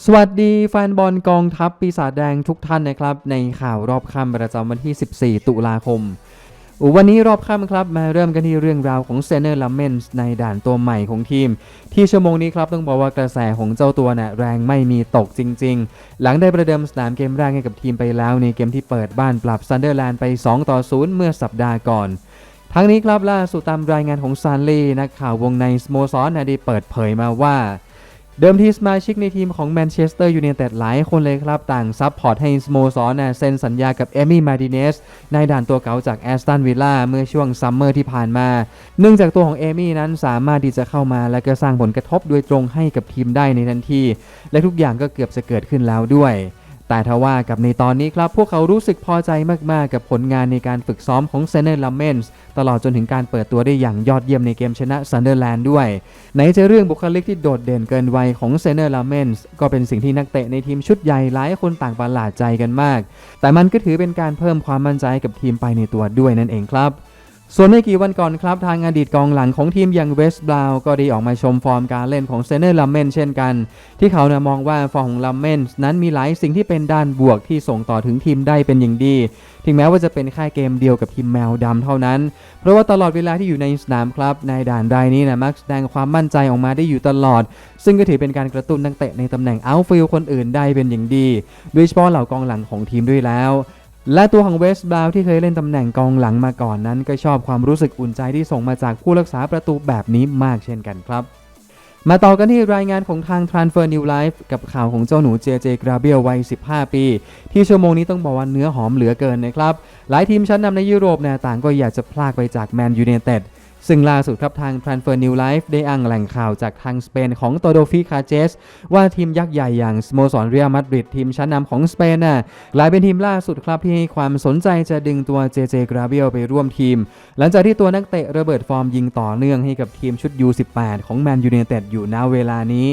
สวัสดีแฟนบอลกองทัพปีศาจแดงทุกท่านนะครับ ในข่าวรอบค่ำประจำวันที่ 14 ตุลาคม วันนี้รอบค่ำครับมาเริ่มกันที่เรื่องราวของเซเนอร์ลัมเมนส์ในด่านตัวใหม่ของทีม ที่ชั่วโมงนี้ครับต้องบอกว่ากระแสของเจ้าตัวนะ่ะแรงไม่มีตกจริง ๆ หลังได้ประเดิมสนามเกมแรกให้กับทีมไปแล้วในเกมที่เปิดบ้านปรับซันเดอร์แลนด์ไป 2 ต่อ 0 เมื่อสัปดาห์ก่อนทั้งนี้ครับล่าสุดตามรายงานของซานลีนักข่าววงในสโมสรนะได้เปิดเผยมาว่า เดิมทีสมาชิกในทีมของแมนเชสเตอร์ยูไนเต็ดหลายคนเลยครับ ต่างซับพอร์ตให้สโมสรนเซ็นสัญญากับเอมี่มาดิเนสในด่านตัวเก่าจากแอสตันวิลล่าเมื่อช่วงซัมเมอร์ที่ผ่านมา เนื่องจากตัวของเอมี่นั้นสามารถที่จะเข้ามาและก็สร้างผลกระทบโดยตรงให้กับทีมได้ในทันที และทุกอย่างก็เกือบจะเกิดขึ้นแล้วด้วย แต่ทว่ากับในตอนนี้ครับ พวกเขารู้สึกพอใจมากๆ กับผลงานในการฝึกซ้อมของเซเนอร์ลัมเมนส์ตลอดจนถึงการเปิดตัวได้อย่างยอดเยี่ยมในเกมชนะซันเดอร์แลนด์ด้วยไหนจะเรื่องบุคลิกที่โดดเด่นเกินวัยของเซเนอร์ลัมเมนส์ก็เป็นสิ่งที่นักเตะในทีมชุดใหญ่หลายคนต่างประหลาดใจกันมาก แต่มันก็ถือเป็นการเพิ่มความมั่นใจให้กับทีมไปในตัวด้วยนั่นเองครับ ส่วนไม่กี่วันก่อนครับ ทางอดีตกองหลังของทีมอย่างเวสต์บราวก็ได้ออกมาชมฟอร์มการเล่นของเซเนอร์ลัมเมนเช่นกัน ที่เขานี่ยมองว่าฟอร์มของลัมเมนนั้นมีหลายสิ่งที่เป็นด้านบวกที่ส่งต่อถึงทีมได้เป็นอย่างดี ถึงแม้ว่าจะเป็นแค่เกมเดียวกับทีมแมวดำเท่านั้น เพราะว่าตลอดเวลาที่อยู่ในสนามครับในด่านรายนี้นะมักแสดงความมั่นใจออกมาได้อยู่ตลอด ซึ่งก็ถือเป็นการกระตุ้นนักเตะในตำแหน่งเอาท์ฟิลด์คนอื่นได้เป็นอย่างดีโดยเฉพาะเหล่ากองหลังของทีมด้วยแล้ว และตัวของเวสต์บราว์ที่เคยเล่นตำแหน่งกองหลังมาก่อนนั้น ก็ชอบความรู้สึกอุ่นใจที่ส่งมาจากผู้รักษาประตูแบบนี้มากเช่นกันครับ มาต่อกันที่รายงานของทาง Transfer New Life กับข่าวของเจ้าหนูเจเจกราเบียลวัย 15 ปี ที่ชั่วโมงนี้ต้องบอกว่าเนื้อหอมเหลือเกินนะครับ หลายทีมชั้นนำในยุโรปเนี่ยต่างก็อยากจะพลากไปจากแมนยูเนเต็ด ซึ่งล่าสุดครับทาง Transfer New Life ได้อ้างแหล่งข่าวจากทางสเปนของโตโดฟิคาเจสว่าทีมยักษ์ใหญ่อย่างสโมสรเรียลมาดริดทีมชั้นนำของสเปนน่ะกลายเป็นทีมล่าสุดครับที่ให้ความสนใจจะดึงตัวเจเจกราเบียลไปร่วมทีม หลังจากที่ตัวนักเตะระเบิดฟอร์มยิงต่อเนื่องให้กับทีมชุด U18 ของแมนยู i นเต็ดอยู่ณเวลานี้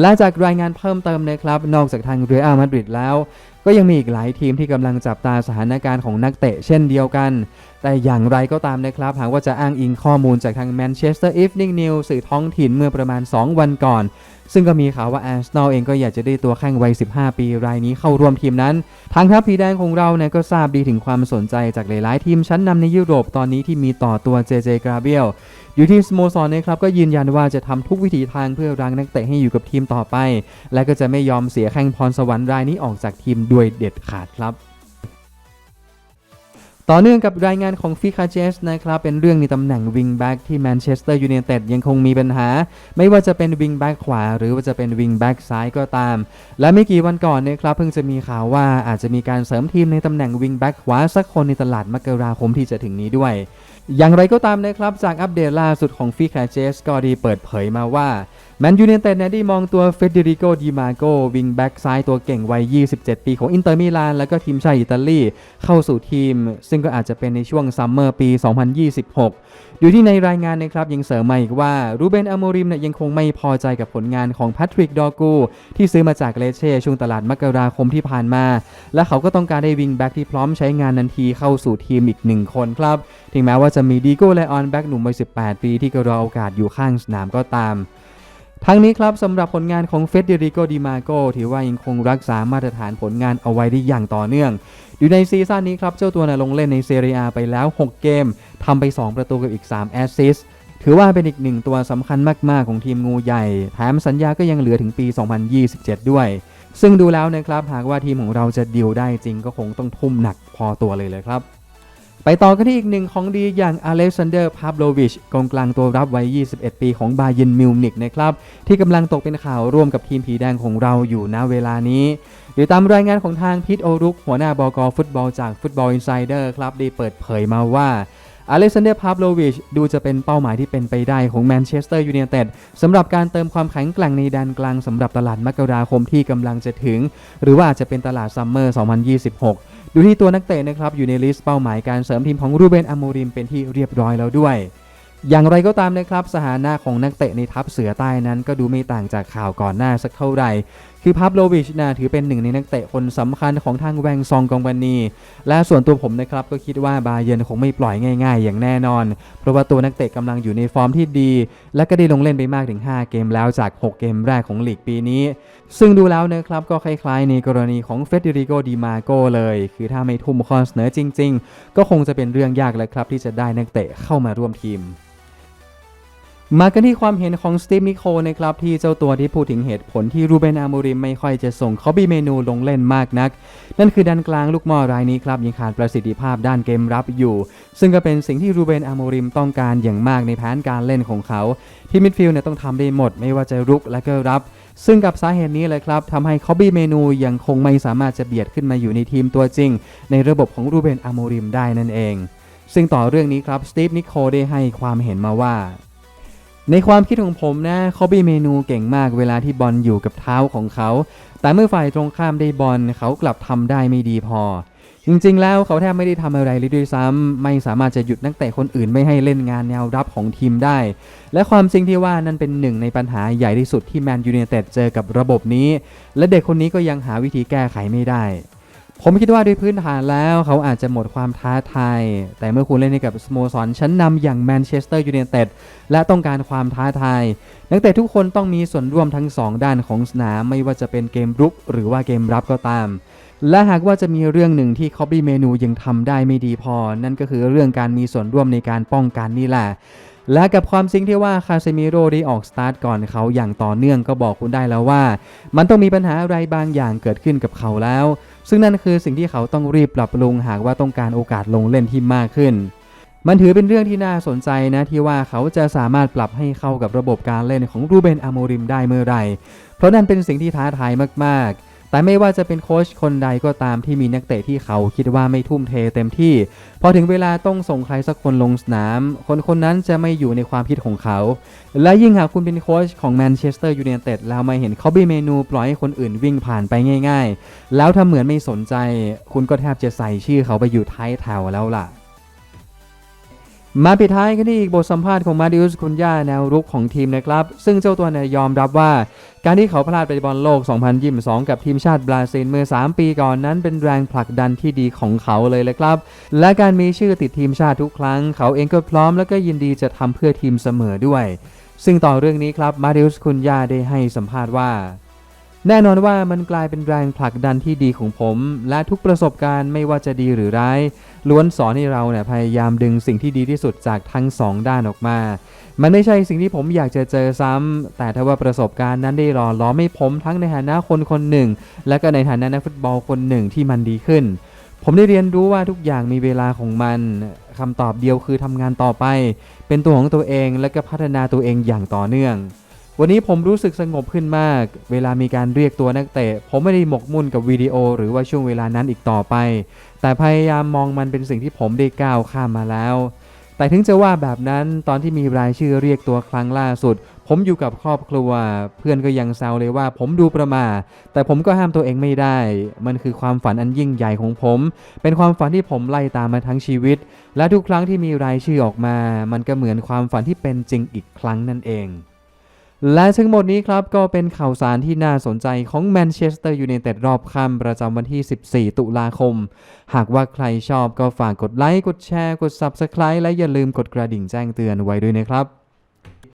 และจากรายงานเพิ่มเติมนะครับ นอกจากทางเรอัลมาดริดแล้ว ก็ยังมีอีกหลายทีมที่กำลังจับตาสถานการณ์ของนักเตะเช่นเดียวกัน แต่อย่างไรก็ตามนะครับ หากว่าจะอ้างอิงข้อมูลจากทาง Manchester Evening News สื่อท้องถิ่นเมื่อประมาณ 2 วันก่อน ซึ่งก็มีข่าวว่าอาร์เซนอลเองก็อยากจะได้ตัวแข้งวัย 15 ปีรายนี้เข้าร่วมทีมนั้น ทางทัพผีแดงของเราเนี่ยก็ทราบดีถึงความสนใจจากหลายๆทีมชั้นนำในยุโรปตอนนี้ที่มีต่อตัวเจเจกราเบียล อยู่ที่สโมสรนะครับก็ยืนยันว่าจะทำทุกวิถีทางเพื่อรังนักเตะให้อยู่กับทีมต่อไป และก็จะไม่ยอมเสียแข้งพรสวรรค์รายนี้ออกจากทีมด้วยเด็ดขาดครับต่อเนื่องกับรายงานของฟิคาเจสนะครับ เป็นเรื่องในตำแหน่งวิงแบ็กที่แมนเชสเตอร์ยูไนเต็ดยังคงมีปัญหา ไม่ว่าจะเป็นวิงแบ็กขวา หรือว่าจะเป็นวิงแบ็กซ้ายก็ตาม และไม่กี่วันก่อนนะครับเพิ่งจะมีข่าวว่าอาจจะมีการเสริมทีมในตำแหน่งวิงแบ็กขวาสักคนในตลาดมกราคมที่จะถึงนี้ด้วย อย่างไรก็ตามนะครับ จากอัปเดตล่าสุดของฟีแคลเจสก็ดีเปิดเผยมาว่า แมนยู i นเต็ดเนี่ยได้มองตัวเฟเดริโกดิมาโกวิงแบ็กซ้ายตัวเก่งวัย 27 ปีของอินเตอร์มิลานแล้วก็ทีมชาติอิตาลีเข้าสู่ทีม ซึ่งก็อาจจะเป็นในช่วงซัมเมอร์ปี 2026อยู่ที่ในรายงานนะครับยังเสริมมาอีกว่ารูเบนอโมริมเนี่ยยังคงไม่พอใจกับผลงานของแพทริกดอกูที่ซื้อมาจากเลเช่ช่วงตลาดมกราคมที่ผ่านมา และเขาก็ต้องการได้วิงแบ็กที่พร้อมใช้งานนันทีเข้าสู่ทีมอีกหนึ่งคนครับถึงแม้ว่าจะมีดีโก้แลออนแบ็กหนุ่มวัย 18 ปีที่ก็รอโอกาสอยู่ข้างสนามก็ตาม ทั้งนี้ครับสำหรับผลงานของเฟเดริโกดิมาโกถือว่ายังคงรักษามาตรฐานผลงานเอาไว้ได้อย่างต่อเนื่อง อยู่ในซีซั่นนี้ครับเจ้าตัวนะลงเล่นในเซเรียไปแล้ว 6 เกมทำไป 2 ประตูกับอีก 3 แอสซิสถือว่าเป็นอีกหนึ่งตัวสำคัญมากๆของทีมงูใหญ่ แถมสัญญาก็ยังเหลือถึงปี 2027 ด้วย ซึ่งดูแล้วนะครับหากว่าทีมของเราจะดิวได้จริงก็คงต้องทุ่มหนักพอตัวเลยเลยครับ ไปต่อกันที่อีกหนึ่งของดีอย่างอเล็กซานเดอร์พาบโลวิชกองกลางตัวรับวัย 21 ปีของบาเยนมิวนิกนะครับที่กำลังตกเป็นข่าวร่วมกับทีมผีแดงของเราอยู่ณเวลานี้เดยตามรายงานของทางพิทโอรุกหัวหน้าบอกฟุตบอลจากฟุตบอลอินไซเดอร์ครับได้เปิดเผยมาว่า อเล็กซานเดอร์พาโลวิชดูจะเป็นเป้าหมายที่เป็นไปได้ของแมนเชสเตอร์ยูไนเต็ดสำหรับการเติมความแข็งแกร่งในแดนกลางสำหรับตลาดมกราคมที่กำลังจะถึง หรือว่าจจะเป็นตลาดซัมเมอร์ 2026 ดูที่ตัวนักเตะนะครับอยู่ในลิสต์เป้าหมายการเสริมทีมของรูเบนอโมริมเป็นที่เรียบร้อยแล้วด้วยอย่างไรก็ตามนะครับ สถานะของนักเตะในทัพเสือใต้นั้นก็ดูไม่ต่างจากข่าวก่อนหน้าสักเท่าไหร่ คือพาบโลวิชนะถือเป็นหนึ่งในนักเตะคนสำคัญของทางแวงซองกองบันนี และส่วนตัวผมนะครับก็คิดว่าบาเยิร์นคงไม่ปล่อยง่าย ๆ อย่างแน่นอน เพราะว่าตัวนักเตะกำลังอยู่ในฟอร์มที่ดี และก็ได้ลงเล่นไปมากถึง 5 เกมแล้วจาก 6 เกมแรกของลีกปีนี้ ซึ่งดูแล้วนะครับก็คล้ายๆ ในกรณีของเฟเดริโกดีมาโกเลย คือถ้าไม่ทุ่มข้อเสนอจริง ๆ ก็คงจะเป็นเรื่องยากแล้วครับที่จะได้นักเตะเข้ามาร่วมทีม มากันที่ความเห็นของสตีฟนิโคนะครับที่เจ้าตัวที่พูดถึงเหตุผลที่รูเบนอามูริมไม่ค่อยจะส่งคอบี้เมนูลงเล่นมากนัก นั่นคือด้านกลางลูกมอรายนี้ครับยังขาดประสิทธิภาพด้านเกมรับอยู่ ซึ่งก็เป็นสิ่งที่รูเบนอามูริมต้องการอย่างมากในแผนการเล่นของเขา ที่มิดฟิลด์เนี่ยต้องทำได้หมดไม่ว่าจะรุกและก็รับ ซึ่งกับสาเหตุนี้เลยครับทำให้คอบี้เมนูยังคงไม่สามารถจะเบียดขึ้นมาอยู่ในทีมตัวจริง ในระบบของรูเบนอามูริมได้นั่นเอง ซึ่งต่อเรื่องนี้ครับสตีฟนิโคได้ให้ความเห็นมาว่า ในความคิดของผมนะคอบบี้เมนูเก่งมากเวลาที่บอลอยู่กับเท้าของเขา แต่เมื่อฝ่ายตรงข้ามได้บอลเขากลับทำได้ไม่ดีพอ จริงๆ แล้วเขาแทบไม่ได้ทำอะไรเลยด้วยซ้ำไม่สามารถจะหยุดนักเตะคนอื่นไม่ให้เล่นงานแนวรับของทีมได้ และความจริงที่ว่านั่นเป็นหนึ่งในปัญหาใหญ่ที่สุดที่แมนยูไนเต็ดเจอกับระบบนี้ และเด็กคนนี้ก็ยังหาวิธีแก้ไขไม่ได้ ผมคิดว่าด้วยพื้นฐานแล้วเขาอาจจะหมดความท้าทาย แต่เมื่อคุณเล่นให้กับสโมสรชั้นนำอย่างแมนเชสเตอร์ยูไนเต็ดและต้องการความท้าทาย นักเตะทุกคนต้องมีส่วนร่วมทั้ง 2 ด้านของสนามไม่ว่าจะเป็นเกมรุกหรือว่าเกมรับก็ตาม และหากว่าจะมีเรื่องหนึ่งที่คอบบี้เมนูยังทำได้ไม่ดีพอ นั่นก็คือเรื่องการมีส่วนร่วมในการป้องกันนี่แหละและกับความจริงที่ว่าคาเซมิโร่ได้ออกสตาร์ทก่อนเขาอย่างต่อเนื่องก็บอกคุณได้แล้วว่า มันต้องมีปัญหาอะไรบางอย่างเกิดขึ้นกับเขาแล้ว ซึ่งนั่นคือสิ่งที่เขาต้องรีบปรับปรุงหากว่าต้องการโอกาสลงเล่นที่มากขึ้น มันถือเป็นเรื่องที่น่าสนใจนะที่ว่าเขาจะสามารถปรับให้เข้ากับระบบการเล่นของรูเบนอาโมริมได้เมื่อไรเพราะนั่นเป็นสิ่งที่ท้าทายมากๆ แต่ไม่ว่าจะเป็นโค้ชคนใดก็ตามที่มีนักเตะที่เขาคิดว่าไม่ทุ่มเทเต็มที่พอถึงเวลาต้องส่งใครสักคนลงสนาม คนคนนั้นจะไม่อยู่ในความคิดของเขา และยิ่งหากคุณเป็นโค้ชของแมนเชสเตอร์ยูไนเต็ดแล้วมาเห็นคอบบี้เมนูปล่อยให้คนอื่นวิ่งผ่านไปง่าย ๆ แล้วถ้าเหมือนไม่สนใจ คุณก็แทบจะใส่ชื่อเขาไปอยู่ท้ายแถวแล้วล่ะ มาปิดท้ายกันที่อีกบทสัมภาษณ์ของมาดิอุสคุนยาแนวรุกของทีมนะครับ ซึ่งเจ้าตัวเนี่ยยอมรับว่า การที่เขาพลาดไปบอลโลก 2022 กับทีมชาติบราซิลเมื่อ 3 ปีก่อนนั้นเป็นแรงผลักดันที่ดีของเขาเลยเลยครับ และการมีชื่อติดทีมชาติทุกครั้ง เขาเองก็พร้อมและก็ยินดีจะทำเพื่อทีมเสมอด้วย ซึ่งต่อเรื่องนี้ครับมาดิอุสคุนยาได้ให้สัมภาษณ์ว่า แน่นอนว่ามันกลายเป็นแรงผลักดันที่ดีของผม และทุกประสบการณ์ไม่ว่าจะดีหรือร้าย ล้วนสอนให้เราเนี่ยพยายามดึงสิ่งที่ดีที่สุดจากทั้งสองด้านออกมา มันไม่ใช่สิ่งที่ผมอยากจะเจอซ้ำแต่ถ้าว่าประสบการณ์นั้นได้หล่อล้อมให้ผมทั้งในฐานะคนคนหนึ่ง และก็ในฐานะนักฟุตบอลคนหนึ่งที่มันดีขึ้น ผมได้เรียนรู้ว่าทุกอย่างมีเวลาของมันคำตอบเดียวคือทำงานต่อไป เป็นตัวของตัวเองและก็พัฒนาตัวเองอย่างต่อเนื่อง วันนี้ผมรู้สึกสงบขึ้นมาก เวลามีการเรียกตัวนักเตะ ผมไม่ได้หมกมุ่นกับวิดีโอ หรือว่าช่วงเวลานั้นอีกต่อไป แต่พยายามมองมันเป็นสิ่งที่ผมได้ก้าวข้ามมาแล้ว แต่ถึงจะว่าแบบนั้นตอนที่มีรายชื่อเรียกตัวครั้งล่าสุด ผมอยู่กับครอบครัว เพื่อนก็ยังแซวเลยว่าผมดูประมาทแต่ผมก็ห้ามตัวเองไม่ได้ มันคือความฝันอันยิ่งใหญ่ของผม เป็นความฝันที่ผมไล่ตามมาทั้งชีวิต และทุกครั้งที่มีรายชื่อออกมา มันก็เหมือนความฝันที่เป็นจริงอีกครั้งนั่นเอง และทั้งหมดนี้ครับก็เป็นข่าวสารที่น่าสนใจของแมนเชสเตอร์ยูไนเต็ดรอบค่ำประจำวันที่ 14 ตุลาคม หากว่าใครชอบก็ฝากกดไลค์ กดแชร์ กด Subscribe และอย่าลืมกดกระดิ่งแจ้งเตือนไว้ด้วยนะครับ